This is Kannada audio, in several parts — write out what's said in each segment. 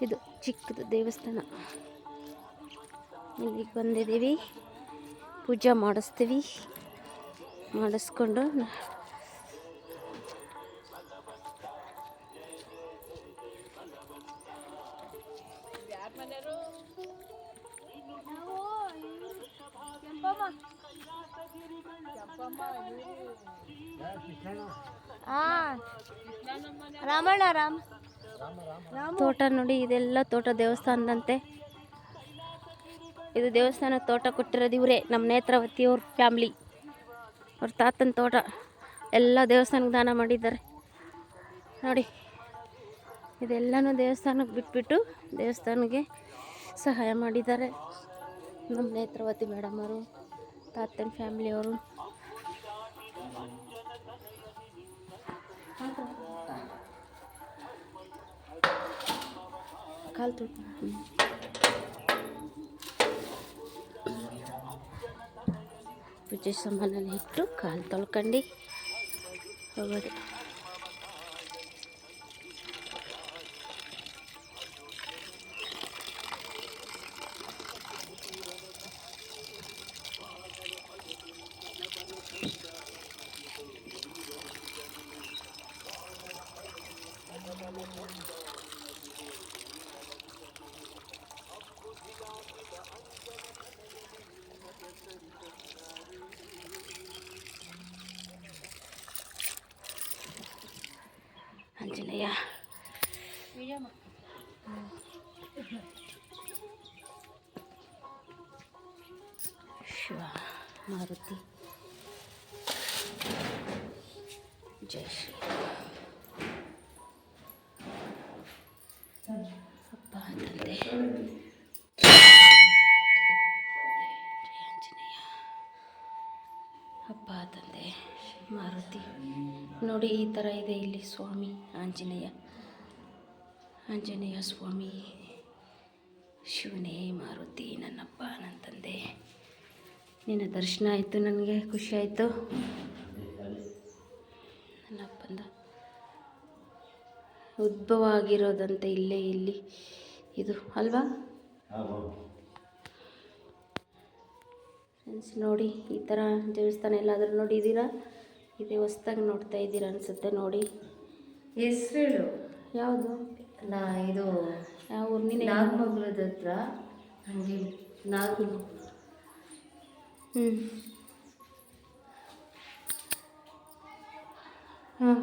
ಇದು ಚಿಕ್ಕದು ದೇವಸ್ಥಾನ ಇಲ್ಲಿಗೆ ಬಂದಿದ್ದೀವಿ ಪೂಜೆ ಮಾಡಿಸ್ತೀವಿ ಮಾಡಿಸ್ಕೊಂಡು ನ- ರಾಮಣ್ಣ ರಾಮ್ ತೋಟ ನೋಡಿ, ಇದೆಲ್ಲ ತೋಟ ದೇವಸ್ಥಾನದಂತೆ. ಇದು ದೇವಸ್ಥಾನ ತೋಟ ಕೊಟ್ಟಿರೋದು ಇವರೇ, ನಮ್ಮ ನೇತ್ರಾವತಿ ಅವ್ರ ಫ್ಯಾಮ್ಲಿ. ಅವ್ರ ತಾತನ ತೋಟ. ಎಲ್ಲ ದೇವಸ್ಥಾನಕ್ಕೆ ದಾನ ಮಾಡಿದ್ದಾರೆ. ನೋಡಿ, ಇದೆಲ್ಲನೂ ದೇವಸ್ಥಾನಕ್ಕೆ ಬಿಟ್ಬಿಟ್ಟು ದೇವಸ್ಥಾನಕ್ಕೆ ಸಹಾಯ ಮಾಡಿದ್ದಾರೆ. ನಮ್ಮ ನೇತ್ರಾವತಿ ಅವರು, ತಾತನ ಫ್ಯಾಮ್ಲಿಯವರು కాలుతో ఇప్పుడు చేసాం మనం ఇట్లు కాలు తొలకండి. ఒకటి ಆಂಜನೇಯ ಶಿವ ಮಾರುತಿ ಜೈ ಶ್ರೀ ಅಪ್ಪ ತಂದೆ ನೋಡಿ, ಈ ಥರ ಇದೆ ಇಲ್ಲಿ ಸ್ವಾಮಿ ಆಂಜನೇಯ. ಆಂಜನೇಯ ಸ್ವಾಮಿ, ಶಿವನೇ ಮಾರುತಿ ನನ್ನಪ್ಪ, ನನ್ನ ತಂದೆ. ನಿನ್ನ ದರ್ಶನ ಆಯಿತು, ನನಗೆ ಖುಷಿ ಆಯಿತು. ನನ್ನಪ್ಪಂದ ಉದ್ಭವ ಆಗಿರೋದಂತೆ ಇಲ್ಲೇ ಇಲ್ಲಿ ಇದು, ಅಲ್ವಾ? ಫ್ರೆಂಡ್ಸ್ ನೋಡಿ, ಈ ಥರ ದೇವಸ್ಥಾನ ಎಲ್ಲಾದರೂ ನೋಡಿದ್ದೀರಾ ಇದೇ ಹೊಸ್ದಾಗಿ ನೋಡ್ತಾ ಇದ್ದೀರಾ ಅನಿಸುತ್ತೆ ನೋಡಿ. ಹೆಸರು ಯಾವುದು? ನಾ ಇದು ಯಾವ ಊರಿನ ನಾಗಮಂಗಲದ ಹತ್ರ. ಹಂಗೆ ನಾಗ ಹ್ಞೂ ಹಾಂ.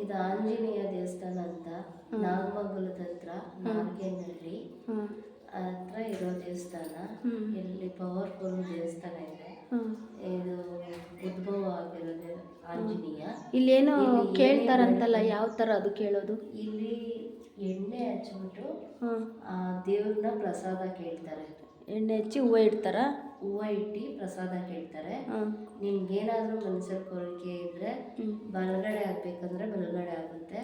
ಇದು ಆಂಜನೇಯ ದೇವಸ್ಥಾನ ಅಂತ. ನಾಗಮಂಗಲದ ಹತ್ರ ನಾಗೇನಹಳ್ಳಿ ಹತ್ರ ಇರೋ ದೇವಸ್ಥಾನ. ಇಲ್ಲಿ ಪವರ್ಫುಲ್ ದೇವಸ್ಥಾನ ಇದೆ ಹಾಂ ಇದು ಉದ್ಭವ ಆಗಿರೋದು ಆಂಜನೇಯ ಇಲ್ಲೇನೋ ಇಲ್ಲಿ ಕೇಳ್ತಾರಂತಲ್ಲ ಯಾವ ಥರ ಅದು ಕೇಳೋದು? ಇಲ್ಲಿ ಎಣ್ಣೆ ಹಚ್ಬಿಟ್ಟು ಹಾಂ ದೇವ್ರನ್ನ ಪ್ರಸಾದ ಕೇಳ್ತಾರೆ. ಎಣ್ಣೆ ಹಚ್ಚಿ ಹೂವು ಇಡ್ತಾರ? ಹೂವು ಇಟ್ಟು ಪ್ರಸಾದ ಕೇಳ್ತಾರೆ. ಹಾಂ ಏನಾದರೂ ಮನಸ್ಸಲ್ಲಿ ಕೋರಿಕೆ ಇದ್ದರೆ ಬಲಗಡೆ ಆಗ್ಬೇಕಂದ್ರೆ ಬಲಗಡೆ ಆಗುತ್ತೆ.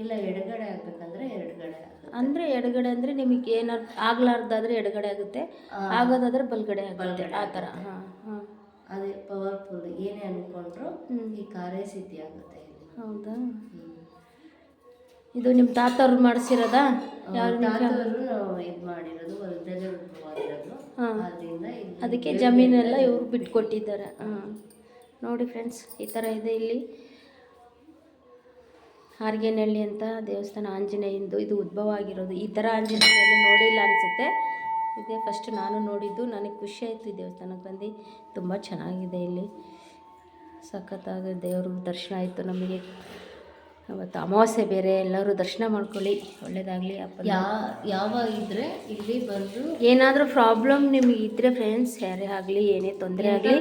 ಇಲ್ಲ ಎಡಗಡೆ ಆಗಬೇಕಂದ್ರೆ ಎಡಗಡೆ ಆಗುತ್ತೆ. ಅಂದರೆ ಎಡಗಡೆ ಅಂದರೆ ನಿಮಗೆ ಏನಾದ್ರು ಆಗ್ಲಾರ್ದಾದ್ರೆ ಎಡಗಡೆ ಆಗುತ್ತೆ ಆಗೋದಾದ್ರೆ ಬಲಗಡೆ ಆಗುತ್ತೆ ಆ ಥರ. ಹಾಂ ಹಾಂ. ಅದೇ ಪವರ್ಫುಲ್ ಏನೇ ಅನ್ಕೊಂಡ್ರು ಈ ಕಾರ್ಯ ಸಿದ್ಧಿ ಆಗುತ್ತೆ ಇಲ್ಲಿ. ಹೌದಾ. ಇದು ನಿಮ್ಮ ತಾತವ್ರು ಮಾಡಿಸಿರೋದಾ? ತಾತವರು ಇದು ಮಾಡಿರೋದು ಹೊಲದಲ್ಲೇ ಅದಕ್ಕೆ ಜಮೀನೆಲ್ಲ ಇವ್ರು ಬಿಟ್ಕೊಟ್ಟಿದ್ದಾರೆ. ಹಾಂ. ನೋಡಿ ಫ್ರೆಂಡ್ಸ್ ಈ ಥರ ಇದೆ ಇಲ್ಲಿ. ಹಾರ್ಗೇನಹಳ್ಳಿ ಅಂತ ದೇವಸ್ಥಾನ ಆಂಜನೇಯಂದು ಇದು ಉದ್ಭವ ಆಗಿರೋದು. ಈ ಥರ ಆಂಜನೇಯ ನೋಡಿಲ್ಲ ಅನಿಸುತ್ತೆ. ಇದೇ. ಫಸ್ಟ್ ನಾನು ನೋಡಿದ್ದು ನನಗೆ ಖುಷಿ ಆಯಿತು ಈ ದೇವಸ್ಥಾನಕ್ಕೆ ಬಂದು. ತುಂಬ ಚೆನ್ನಾಗಿದೆ ಇಲ್ಲಿ. ಸಖತ್ತಾಗಿ ದೇವ್ರ ದರ್ಶನ ಆಯಿತು ನಮಗೆ. ಅವತ್ತು ಅಮಾವಾಸ್ಯೆ ಬೇರೆ ಎಲ್ಲರೂ ದರ್ಶನ ಮಾಡ್ಕೊಳ್ಳಿ. ಒಳ್ಳೇದಾಗಲಿ ಅಪ್ಪ ಯಾ ಯಾವ ಇದ್ದರೆ ಇಲ್ಲಿ ಬಂದು ಏನಾದರೂ ಪ್ರಾಬ್ಲಮ್ ನಿಮಗೆ ಇದ್ದರೆ ಫ್ರೆಂಡ್ಸ್ ಯಾರೇ ಆಗಲಿ ಏನೇ ತೊಂದರೆ ಆಗಲಿ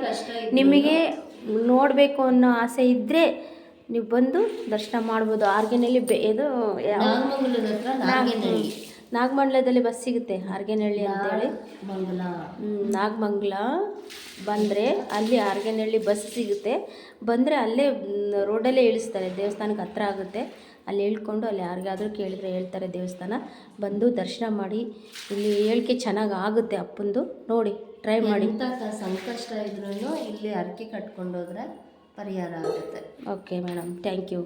ನಿಮಗೆ ನೋಡಬೇಕು ಅನ್ನೋ ಆಸೆ ಇದ್ದರೆ ನೀವು ಬಂದು ದರ್ಶನ ಮಾಡ್ಬೋದು. ಆರ್ಗೆನಲ್ಲಿ ಬೇ ಇದು ಯಾವ ನಾಗಮಂಗಲದ ಹತ್ರ ನಾಗೇನಹಳ್ಳಿ ನಾಗಮಂಡಲದಲ್ಲಿ ಬಸ್ ಸಿಗುತ್ತೆ ಆರ್ಗೆನಹಳ್ಳಿ ಅಂತೇಳಿ. ಮಂಗಲ. ನಾಗಮಂಗಲ ಬಂದರೆ ಅಲ್ಲಿ ಆರ್ಗೆನಹಳ್ಳಿ ಬಸ್ ಸಿಗುತ್ತೆ. ಬಂದರೆ ಅಲ್ಲೇ ರೋಡಲ್ಲೇ ಇಳಿಸ್ತಾರೆ ದೇವಸ್ಥಾನಕ್ಕೆ ಹತ್ರ ಆಗುತ್ತೆ. ಅಲ್ಲಿ ಇಳ್ಕೊಂಡು ಅಲ್ಲಿ ಯಾರಿಗಾದರೂ ಕೇಳಿದರೆ ಹೇಳ್ತಾರೆ ದೇವಸ್ಥಾನ. ಬಂದು ದರ್ಶನ ಮಾಡಿ ಇಲ್ಲಿ ಹೇಳಿಕೆ ಚೆನ್ನಾಗಿ ಆಗುತ್ತೆ ಅಪ್ಪಂದು. ನೋಡಿ ಟ್ರೈ ಮಾಡಿ. ಸಂಕಷ್ಟ ಇದ್ರೂ ಇಲ್ಲಿ ಅರ್ಕೆ ಕಟ್ಕೊಂಡೋದ್ರೆ ಪರಿಹಾರ ಆಗುತ್ತೆ. Okay madam thank you